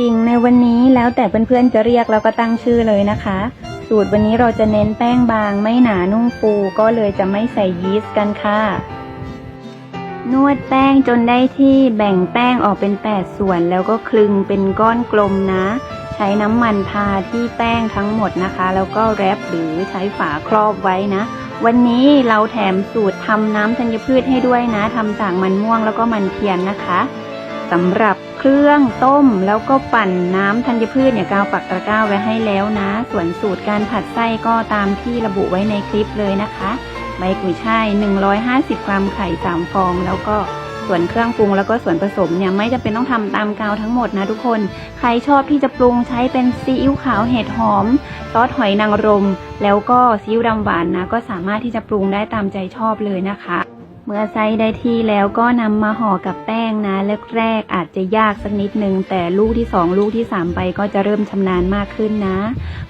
อิงในวันนี้แล้วแต่เพื่อนๆจะเรียกแล้วก็ตั้งชื่อเลยนะคะ สูตรวันนี้เราจะเน้นแป้งบางไม่หนานุ่มฟูก็เลยจะไม่ใส่ยีสต์กันค่ะ นวดแป้งจนได้ที่แบ่งแป้งออกเป็น 8 ส่วนแล้วก็คลึงเป็นก้อนกลมนะ ใช้น้ำมันทาที่แป้งทั้งหมดนะคะ แล้วก็แรปหรือใช้ฝาครอบไว้นะ วันนี้เราแถมสูตรทำน้ำธัญพืชให้ด้วยนะทำจากมันม่วงแล้วก็มันเทียนนะคะสำหรับ เครื่องต้มแล้วก็ปั่นน้ำธัญพืชเนี่ยกาวปักตะกร้าไว้ให้แล้วนะ ส่วนสูตรการผัดไส้ก็ตามที่ระบุไว้ในคลิปเลยนะคะใบกุยช่าย 150 กรัมไข่ 3 ฟอง แล้วก็ส่วนเครื่องปรุงแล้วก็ส่วนผสมเนี่ยไม่จำเป็นต้องทำตามกาวทั้งหมดนะทุกคน ใครชอบที่จะปรุงใช้เป็นซีอิ๊วขาวเห็ดหอม ซอสหอยนางรม แล้วก็ซีอิ๊วดำหวานนะก็สามารถที่จะปรุงได้ตามใจชอบเลยนะคะ มื่อไส้ได้ที่แล้วก็นำมาห่อกับแป้งนะแรกๆอาจจะยากสักนิดนึง แต่ลูกที่ 2 ลูกที่ 3 ไปก็จะเริ่มชำนาญมากขึ้นนะ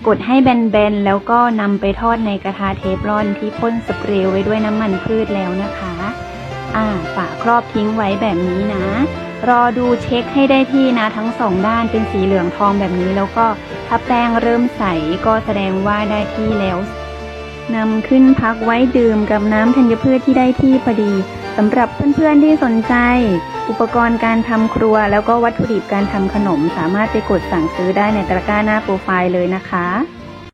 กดให้แบนๆ แล้วก็นำไปทอดในกระทะเทฟลอนที่พ่นสเปรย์ไว้ด้วยน้ำมันพืชแล้วนะคะ อ่าฝาครอบทิ้งไว้แบบนี้นะ รอดูเช็คให้ได้ที่นะทั้งสองด้านเป็นสีเหลืองทองแบบนี้แล้วก็ถ้าแป้งเริ่มใสก็แสดงว่าได้ที่แล้ว นำขึ้นพักไว้ดื่มกับน้ำธัญพืชที่ได้ที่พอดีสำหรับเพื่อนๆที่สนใจ อุปกรณ์การทำครัว แล้วก็วัตถุดิบการทำขนม สามารถไปกดสั่งซื้อได้ในตะกร้าหน้าโปรไฟล์เลยนะคะ